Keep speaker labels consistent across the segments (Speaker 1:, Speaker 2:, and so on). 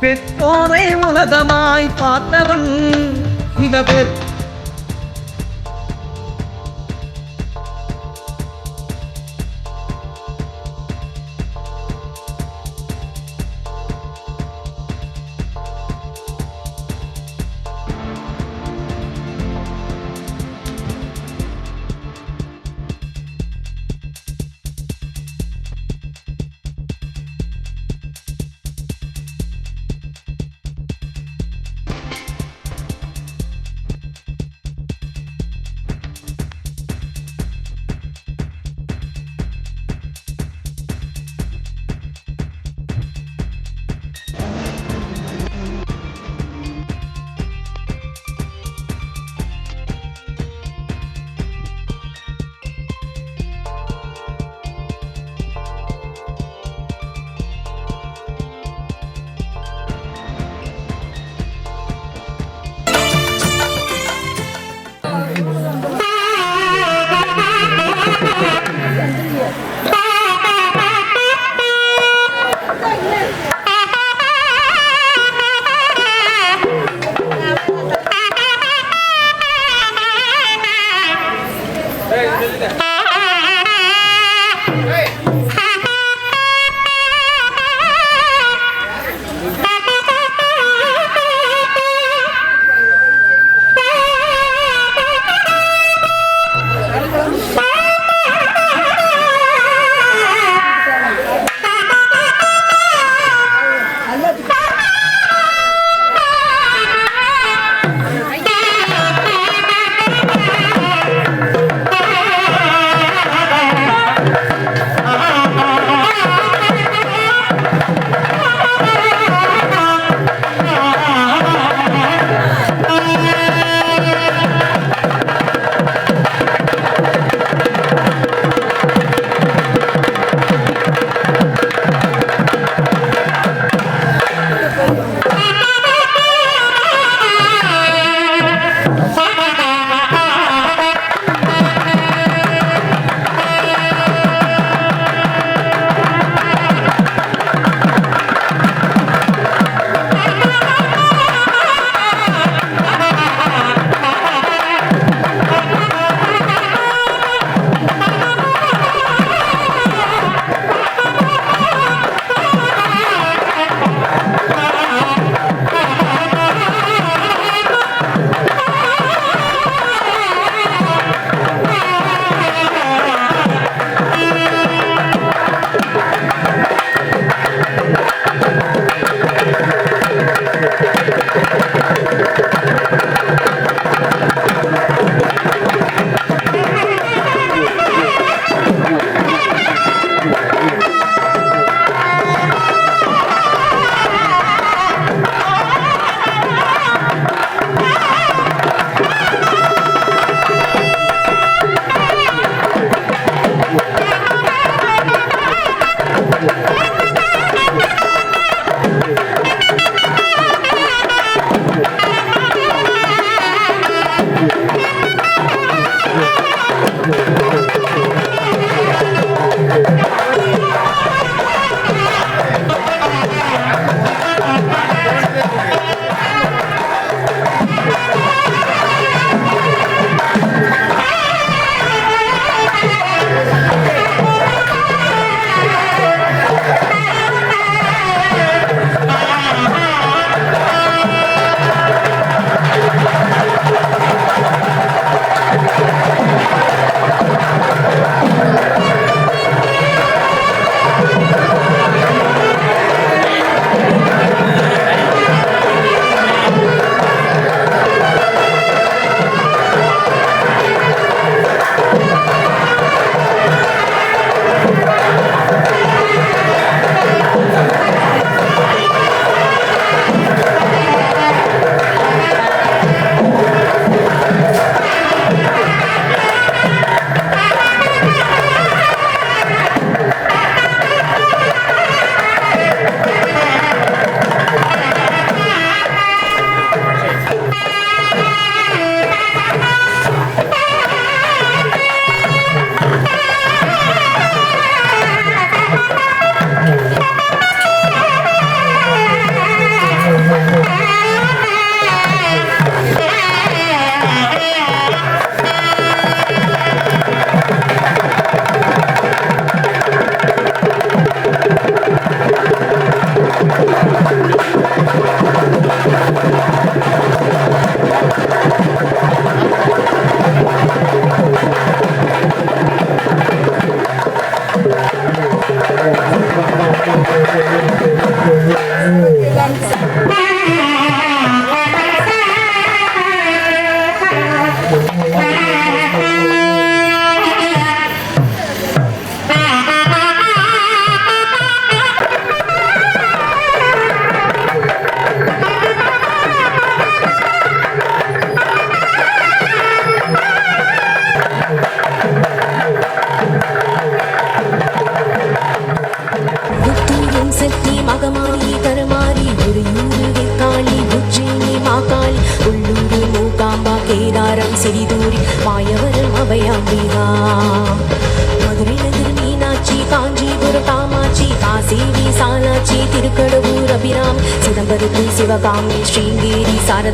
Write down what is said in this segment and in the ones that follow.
Speaker 1: பெற்றோரை உலகமாய் பார்த்தவன் இந்த
Speaker 2: பெற்ற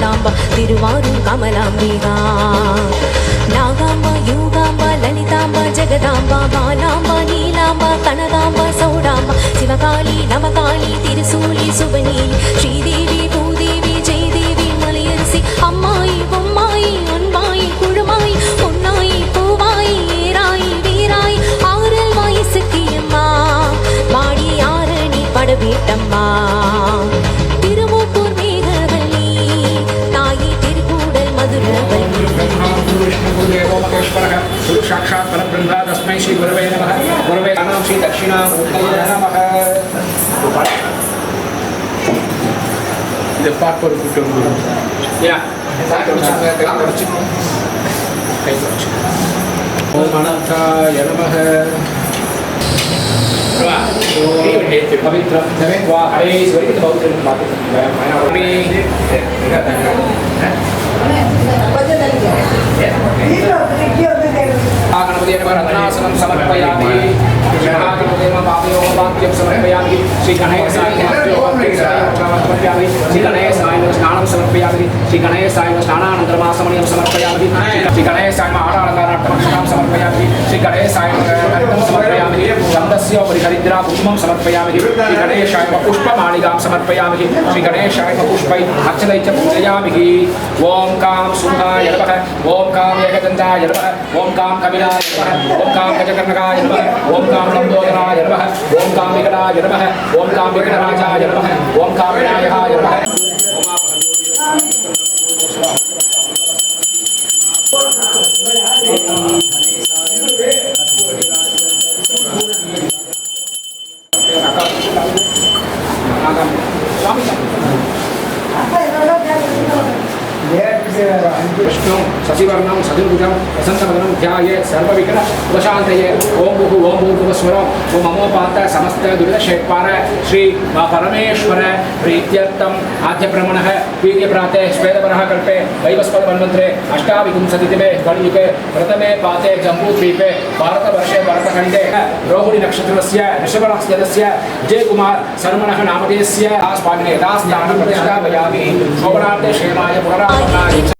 Speaker 2: ஸ்ரீங்கேரி திருவாரூர் கமலாம்பிகா. நாகாம்பா யூகாம்பா லலிதாம்பா ஜெகதாம்பா பாலாம்பா நீலாம்பா கனகாம்பா சௌடாம்பா சிவகாளி நவகாளி திருசூலி சுபநீலி ஸ்ரீதேவி பூதேவி ஜெயதேவி மலையரசி அம்மாயி பொம்மாயி அன்பாயி குழுமாயி பொன்னாயி பூவாயி ஏராயி வீராயி ஆறல் வாயி சித்தியம்மா. மாடி ஆரணி படவேட்டம்மா. சாட்சாத்
Speaker 3: பரபிரம்மா தஸ்மை ஸ்ரீ குருவே நம குருவே நானாம் ஸ்ரீ தட்சிணாமூர்த்தயே நம இதை பார்க்க ஒரு கூட்டம் ஏன்னா கை தொடச்சு ஓம் அனந்தாய நமக பவித்ரம் தவேத்வா ஹரே ஸ்வரித்த महागणपतिरत्नासनं समर्पयामि महागणपतिर्मपापयोगवाक्यं समर्पयामि श्रीगणेशायमर्पयामि श्रीगणेशायम स्नानं समर्पयामि श्रीगणेशायम स्नानानन्तरमासमणीयं समर्पयामि श्रीगणेशायम आडालकाराट्टमक्षणां समर्पयामि श्रीगणेशायम कर्तं समर्पयामि छन्दस्य उपरि हरिद्रा कुसुमं समर्पयामि श्रीगणेशाय पुष्पमालिकां पुष्पै अक्षरै च पूजयामि ॐ कां सुधाय कविनाय नमः। ओम काम एकदंताय नमः। ओम काम कविनाय नमः। ओम काम गजकर्णकाय नमः। ओम काम लंबोदराय नमः। ओम काम विकटाय नमः। ओम काम विकटराजाय नमः। ओम काम विनायकाय नमः। स्वामी विष्णु सचिवर्णं सतिर्भुजं ध्यान ध्याये सर्वविघ्नप्रशान्तये। ओं भूः ओं स्वरूप वो ममोपात समस्त दुर्दशेपार श्री परमेश्वर प्रीत्यर्थम आद्य आद्यभ्रमण प्रीत्य प्राते श्वेतपरः कल्पे वैवस्पद मन्वन्तरे अष्टाविंशतिदिवे कलियुगे प्रथमे पाते जम्बूद्वीपे, भारतवर्षे भरतखण्डे, रोहिणी नक्षत्रस्य ऋषभनक्षत्रस्य जयकुमार कुमार नामधेयस्य नामक यथा स्नानं प्रतिष्ठापयामि। शोभनार्थे क्षेमाय पुनरापणाय च।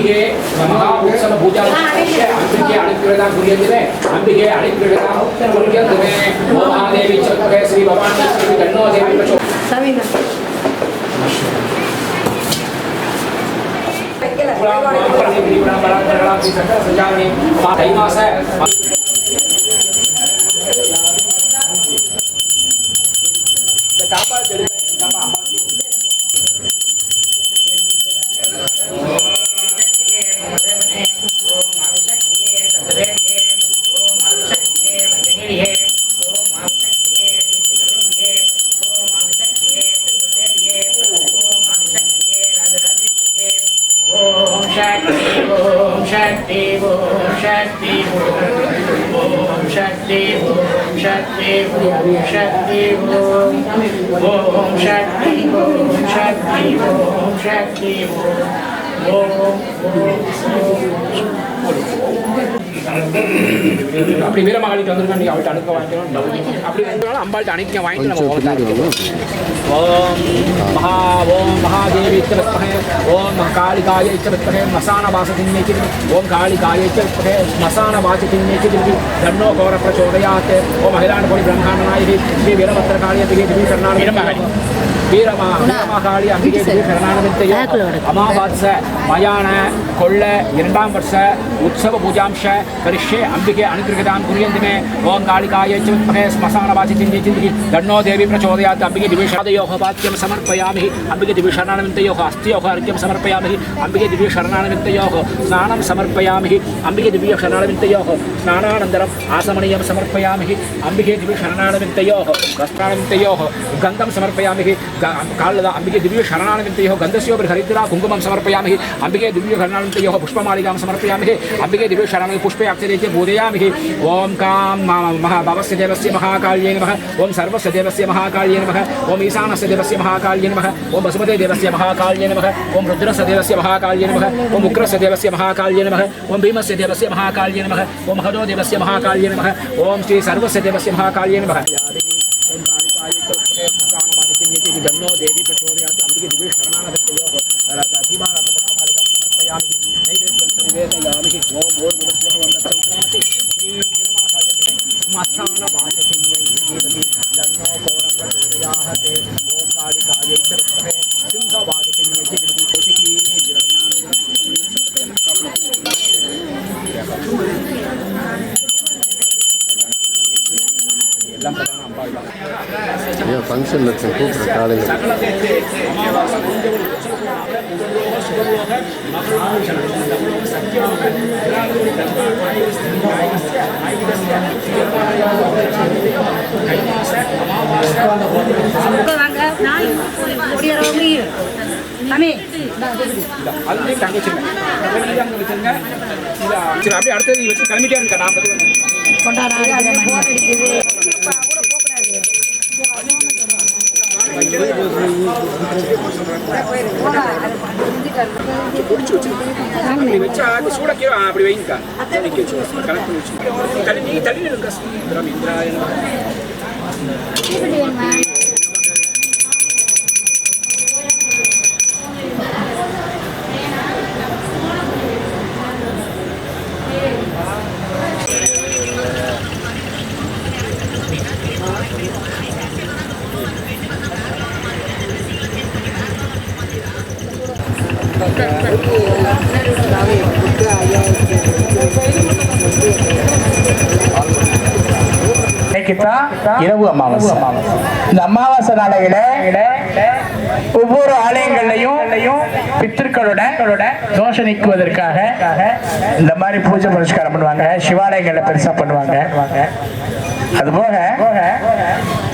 Speaker 3: ಅಂಬಿಗೆ ಮಹಾ ಉತ್ಸವ ಪೂಜಾ ಅಂಬಿಗೆ ಅಣಿಕ್ರೀಡಾ ಕುರಿಯಂದಿದೆ ಅಂಬಿಗೆ ಅಣಿಕ್ರೀಡಾ ಕುರಿಯಂದಿದೆ ಮಹಾದೇವಿ ಚಕ್ರೆ ಶ್ರೀ ಭವಾನಿ ಶ್ರೀ ಗಣ್ಣೋ ದೇವಿ ಪ್ರಚೋ ಸಂಜಾವಣಿ ಕೈಮಾಸ
Speaker 4: ஓம் ஓம் சக்தி ஓம் சக்தி ஓம் சக்தி ஓம் சக்தி ஓம் சக்தி ஓம் ஓம் சக்தி ஓம் சக்தி ஓம் சக்தி ஓம் ஓம்
Speaker 3: அப்படி வீரமகாளிக்கு வந்துருக்கா நீங்க அவள்கிட்ட அனுப்ப வாங்கிக்கணும் அப்படி வந்தாலும் அம்பாள்கிட்ட அனுப்பி வாங்கிட்டு நம்ம ஓம் ஓம் மகா ஓம் மகாதேவி இத்திரஸ்மஹே ஓம் காளிகாய இத்திரஸ்மஹே மசான வாசதின்யேச்சி ஓம் காளிகாய இத்திரஸ்மஹே மசான வாசதின்யேச்சி தன்னோ கோர பிரச்சோதயாத் ஓம் அகிலாண்டபுரி பிரம்மாண்டநாயகி ஸ்ரீ வீரபத்திரகாளிய திகே திவி கர்நாடக வீரமா வீரமகாளி அம்பிகே திவி கர்நாடகத்தையோ அமாவாச மயான கொள்ள இரண்டாம் வருஷ உற்சவ பூஜாம்ச கரிஷ்யே அம்பிகே அனுகிரகதாம் குரியந்திமே ஓம் காளிகாய சிவத்மகே ஸ்மசான வாசித்திந்தி தன்னோ தேவி பிரச்சோதயாத் அம்பிகே திவிஷாதயோக வாக்கியம் சமர்ப்பயாமி அம்பிகே திவிஷரணானவிந்தயோக அஸ்தியோக அர்க்கியம் சமர்ப்பயாமி அம்பிகே திவிஷரணானவிந்தயோக ஸ்நானம் சமர்ப்பயாமி அம்பிகே திவ்யஷரணானவிந்தயோக ஸ்நானானந்தரம் ஆசமணியம் சமர்ப்பயாமி அம்பிகே திவிஷரணானவிந்தயோக வஸ்திரானவிந்தயோக கந்தம் சமர்ப்பயாமி कालदा अंबिके दिव्य शरणानन्तो गंधस्यो हरिद्रा कुंकुम समर्पयाम अंबिके दिव्य शरणानन्तो पुष्पमालिका समर्पयामि अंबिके दिव्य शरण पुष्पे अक्षरेत्य बोधयामि ओं कां देव से महाकाल्य नम ओं सर्वस्य देवस्य नम नमः ओं ईशानस्य देवस्य महाकाल्य नम ओं वसुमते से महाकाल्य नम ओं रुद्रस्य से महाकाल्ये नमः ओं उग्रस्य से महाकाल्ये नम ओं भीमस्य देवस्य नम नमः ओं महदो से महाकाल्य नम ओं श्री सर्वस्य देवस्य महाकाल्ये नमः जन्नो देवी प्रचोदयात् अम्बिके दिवे शरणागतयोः रथधिमारथमस्तमालिकां समर्पयामि नैवेद्यनिवेदयामि ॐ भोर्भुवस्वः वन्दति श्रीवीरमाहायमि मस्थानवाचसिं वै देवति जन्नो घोरप्रचोदयाहते ॐ कालिकायै च विद्महे सिंहवाचसिं वै देवति कोटिकी தங்க வச்சுருங்க நீங்க அங்கே வச்சுருங்க சரி அப்படியே அடுத்தது வச்சு கிளம்பிட்டே இருக்கா நான் பதிவு அப்படி வச்சா அது சூட கீழே அப்படி வைங்கக்கா நிக்க வச்சு கனெக்ட் வச்சு தள்ளி நீங்க தள்ளி
Speaker 4: இரவு அமாவாசை. இந்த அமாவாசை நாளையில ஒவ்வொரு ஆலயங்கள்லையும் பித்திருக்களுடன் தோஷம் நீக்குவதற்காக இந்த மாதிரி பூஜை புரஸ்காரம் பண்ணுவாங்க சிவாலயங்களை பெருசா பண்ணுவாங்க. அதுபோக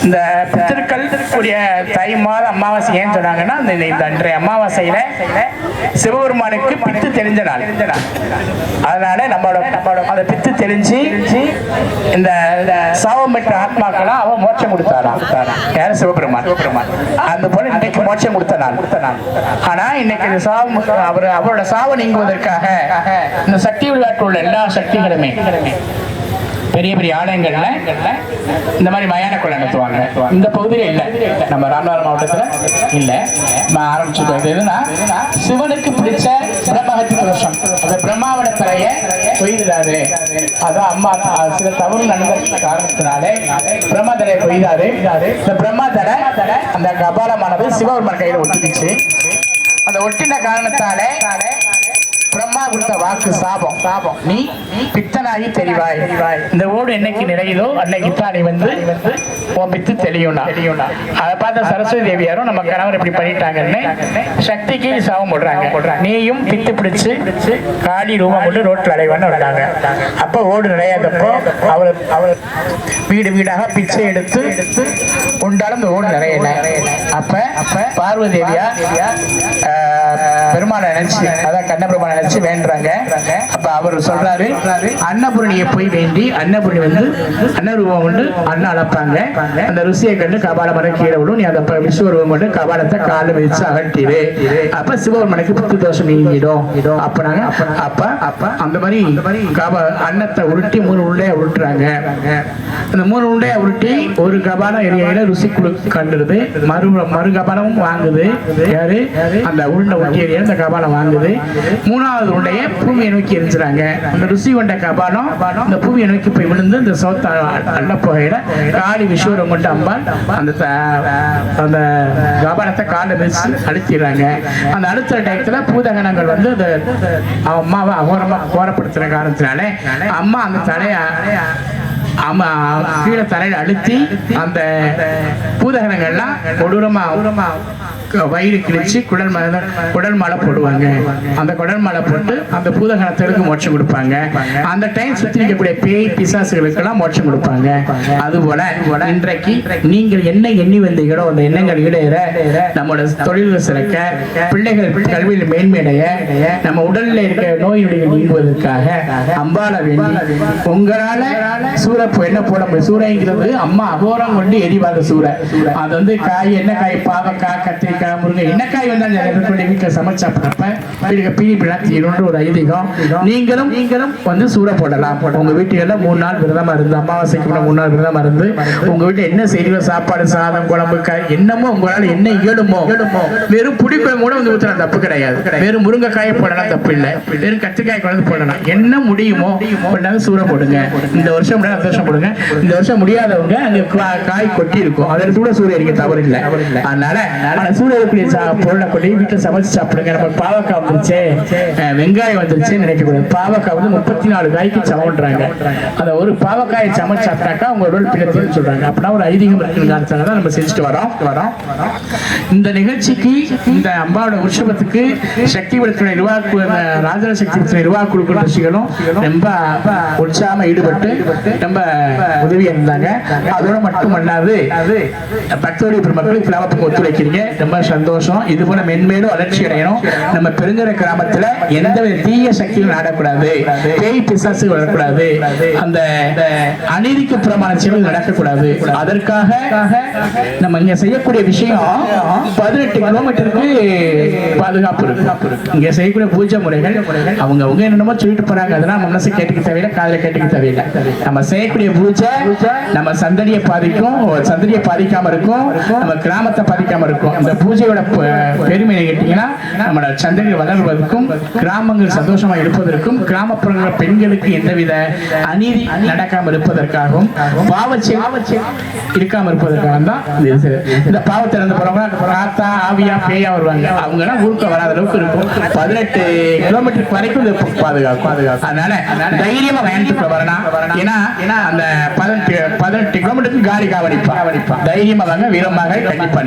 Speaker 4: இந்த பித்திருக்கள் கூடிய தை மாத அமாவாசை ஏன் சொன்னாங்கன்னா இந்த அன்றைய அமாவாசையில சிவபெருமானுக்கு பித்து தெரிஞ்ச நாள். அதனால நம்மளோட நம்மளோட அந்த பித்து தெரிஞ்சு இந்த இந்த சாபம் பெற்ற ஆத்மாக்கெல்லாம் அவன் மோட்சம் கொடுத்தாராம். யார? சிவபெருமான். சிவபெருமான் அந்த போல இன்னைக்கு மோட்சம் கொடுத்த நாள். கொடுத்த நாள் ஆனா இன்னைக்கு இந்த சாபம் அவர் அவரோட சாவம் நீங்குவதற்காக இந்த சக்தி விளையாட்டு உள்ள எல்லா சக்திகளுமே பெரிய பெரிய ஆலயங்கள்ல இந்த மாதிரி மயான கொள்ளை நடத்துவாங்க. இந்த பகுதியில இல்ல. நம்ம ராமநாதர் மாவட்டத்துல இல்ல. நம்ம ஆரம்பிச்சிருக்கோம் எதுனா சிவனுக்கு பிடிச்ச பிரம்மஹத்தி புருஷம் அந்த பிரம்மாவோட பிறைய கொய்துறாரு அதான் அம்மா சில தவறு நடந்த காரணத்தினாலே பிரம்மா தலையை கொய்தாரு இந்த பிரம்மா தலை அந்த கபாலமானது சிவபெருமான் கையில ஒட்டிக்கிச்சு. அந்த ஒட்டின காரணத்தாலே பிரம்மா கொடுத்த வாக்கு சாபம். சாபம் நீ பித்தனாகி தெரிவாய். இந்த ஓடு என்னைக்கு நிறையுதோ அன்னைக்கு தான் நீ வந்து உன் பித்து தெளியும்னா. தெளியும்னா அதை பார்த்த சரஸ்வதி தேவியாரும் நம்ம கணவர் இப்படி பண்ணிட்டாங்கன்னு சக்திக்கு சாபம் போடுறாங்க. நீயும் பித்து பிடிச்சு காளி ரூபம் கொண்டு ரோட்டில் அடைவான்னு வந்தாங்க அப்போ ஓடு நிறையாதப்போ அவள் அவள் வீடு வீடாக பிச்சை எடுத்து உண்டாலும் இந்த ஓடு நிறையல. அப்ப அப்ப பார்வதி தேவியா ஆஹ், பெருமாளை நினைச்சு அதான் கண்ண பெருமாளை நினைச்சு வேண்டி அப்ப அவர் சொல்றாரு அன்னபூரணியை போய் வேண்டி அன்னபூரணி வந்து அன்னரூபம் கொண்டு அண்ணன் அளப்பாங்க. அந்த ருசியை கண்டு கபால மரம் கீழே விடும் நீ அந்த விஸ்வரூபம் கொண்டு கபாலத்தை கால வச்சு அகட்டிடு அப்ப சிவபெருமனுக்கு புத்து தோஷம் நீங்கிடும். அப்ப நாங்க அப்ப அப்ப அந்த மாதிரி அன்னத்தை உருட்டி மூணு உருண்டையா உருட்டுறாங்க. அந்த மூணு உருண்டையா உருட்டி ஒரு கபாலம் எரியில ருசி குழு கண்டுருது. மறு மறு கபாலமும் வாங்குது. யாரு? அந்த உருண்டை ஒட்டி ஏரியா அந்த கபாலம் வாங்குது. மூணாவது உடைய பூமியை நோக்கி எரிஞ்சுறாங்க. அந்த ருசி கொண்ட கபாலம் இந்த பூமியை நோக்கி போய் விழுந்து இந்த சோத்த அள்ள போகையில காளி விஸ்வரம் கொண்டு அம்பாள் அந்த அந்த கபாலத்தை காலில் மிதிச்சு அழுத்திடுறாங்க அந்த அழுத்துற டயத்துல பூதகணங்கள் வந்து அந்த அம்மாவை அகோரமா கோரப்படுத்துற காரணத்தினாலே அம்மா அந்த தலைய கீழே தரையில் அழுத்தி அந்த பூதகணங்கள்லாம் கொடூரமா வயிறு கிழிச்சு குடல் மலை குடல் மாலை போடுவாங்க. அந்த குடல் மாலை போட்டு அந்த பூதகணத்திற்கு மோட்சம் கொடுப்பாங்க. அந்த டைம் சுத்தி இருக்கக்கூடிய பேய் பிசாசுகளுக்கெல்லாம் மோட்சம் கொடுப்பாங்க. அதுபோல இன்றைக்கு நீங்கள் என்ன எண்ணி வந்தீங்களோ அந்த எண்ணங்கள் ஈடேற நம்மளோட தொழில்கள் சிறக்க பிள்ளைகள் கல்வியில் மேன்மையடைய நம்ம உடல்ல இருக்க நோய் நொடிகள் நீங்குவதற்காக அம்பால வேண்டி உங்களால சூர என்ன போட முடியும்? சூறைங்கிறது அம்மா அகோரம் கொண்டு எரிவாத சூறை. அது வந்து காய் என்ன காய் பாவக்காய் கத்திரிக்காய் முருங்கை. என்ன காய் வந்தாலும் எல்லாருக்கும் வீட்டில் சமைச்சாப்பிடப்ப வீட்டுக்கு பீடி பிள்ளை தீரும்னு ஒரு ஐதீகம். நீங்களும் நீங்களும் வந்து சூறை போடலாம். உங்க வீட்டுல மூணு நாள் விரதமா இருந்து அமாவாசைக்கு முன்ன மூணு நாள் விரதமா இருந்து உங்க வீட்டுல என்ன செய்வோம் சாப்பாடு சாதம் குழம்பு காய் என்னமோ உங்களால என்ன இயலுமோ வெறும் புடிப்பை கூட வந்து ஊத்தலாம் தப்பு கிடையாது. வெறும் முருங்கைக்காயை போடலாம் தப்பு இல்லை. வெறும் கத்திரிக்காய் குழம்பு போடலாம் என்ன முடியுமோ சூறை போடுங்க. இந்த வருஷம் முடியாது வருஷம் இந்த வருஷம் முடியாதவங்க அங்க காய் கொட்டி இருக்கும் அதில் கூட சூரிய அடிக்க தவறு இல்லை. அதனால சூரிய இருக்கக்கூடிய சா- பொருளை கொண்டு வீட்டில் சமைச்சு சாப்பிடுங்க. நம்ம பாவக்காய் வந்துருச்சு. வெங்காயம் வந்துருச்சு நினைக்கக்கூடாது. பாவக்காய் வந்து முப்பத்தி நாலு காய்க்கு சமன்றாங்க அந்த ஒரு பாவக்காயை சமைச்சு சாப்பிட்டாக்கா உங்க உடல் பிறத்தின்னு சொல்றாங்க. அப்படின்னா ஒரு ஐதீகம் இருக்குன்னு காரணத்தால தான் நம்ம செஞ்சுட்டு வரோம். வரோம் இந்த நிகழ்ச்சிக்கு இந்த அம்பாவோட உற்சவத்துக்கு சக்தி விடத்துறை நிர்வாக இந்த சக்தி விடத்துறை நிர்வாக குழுக்கள் ரொம்ப உற்சாகமா ஈடுபட்டு ரொம்ப உதவியா இருந்தாங்க. அதோட மட்டுமல்லாது பக்தோடைய பெருமக்கள் கிராமத்துக்கு ஒத்துழைக்கிறீங்க. ரொம்ப சந்தோஷம். இது போல மென்மேலும் வளர்ச்சி அடையணும். நம்ம பெருங்கர கிராமத்துல எந்த வித தீய சக்தியும் நடக்கூடாது. பேய் பிசாசு வரக்கூடாது. அந்த அநீதிக்கு புறமான செயல்கள் நடக்கக்கூடாது. அதற்காக நம்ம இங்க செய்யக்கூடிய விஷயம் பதினெட்டு கிலோமீட்டருக்கு பாதுகாப்பு இருக்கு இங்க செய்யக்கூடிய பூஜை முறைகள் அவங்க அவங்க என்னென்னமோ சொல்லிட்டு போறாங்க. அதெல்லாம் மனசு கேட்டுக்க தேவையில்லை காதல கேட்டுக்க தேவையில்லை. நம்ம செய்யக்கூடிய பூஜை நம்ம சந்ததியை பாதிக்கும் சந்ததியை பாதிக்காம இருக்கும் நம்ம கிராமத்தை பாதிக்காம இருக்கும். இந்த பூஜையோட பெருமை கேட்டீங்கன்னா நம்மளோட சந்ததி வளர்வதற்கும் கிராமங்கள் சந்தோஷமா இருப்பதற்கும் கிராமப்புறங்கள பெண்களுக்கு எந்தவித அநீதி நடக்காம இருப்பதற்காகவும் பாவச்செயல் இருக்காம இருப்பதற்காக தான் இந்த பாவத்தை இறந்து போறவங்க ராத்தா ஆவியா பேயா வருவாங்க. அவங்க எல்லாம் ஊருக்கு வராத அளவுக்கு இருக்கும். பதினெட்டு கிலோமீட்டர் வரைக்கும் பாதுகாக்கும் பாதுகாக்கும். அதனால தைரியமா வேண்டுக்குள்ள வரணும். ஏன்னா அந்த பதினெட்டு பதினெட்டு கிலோமீட்டருக்கு காலி காவடிப்பா. தைரியமா வாங்க வீரமாக கண்டிப்பா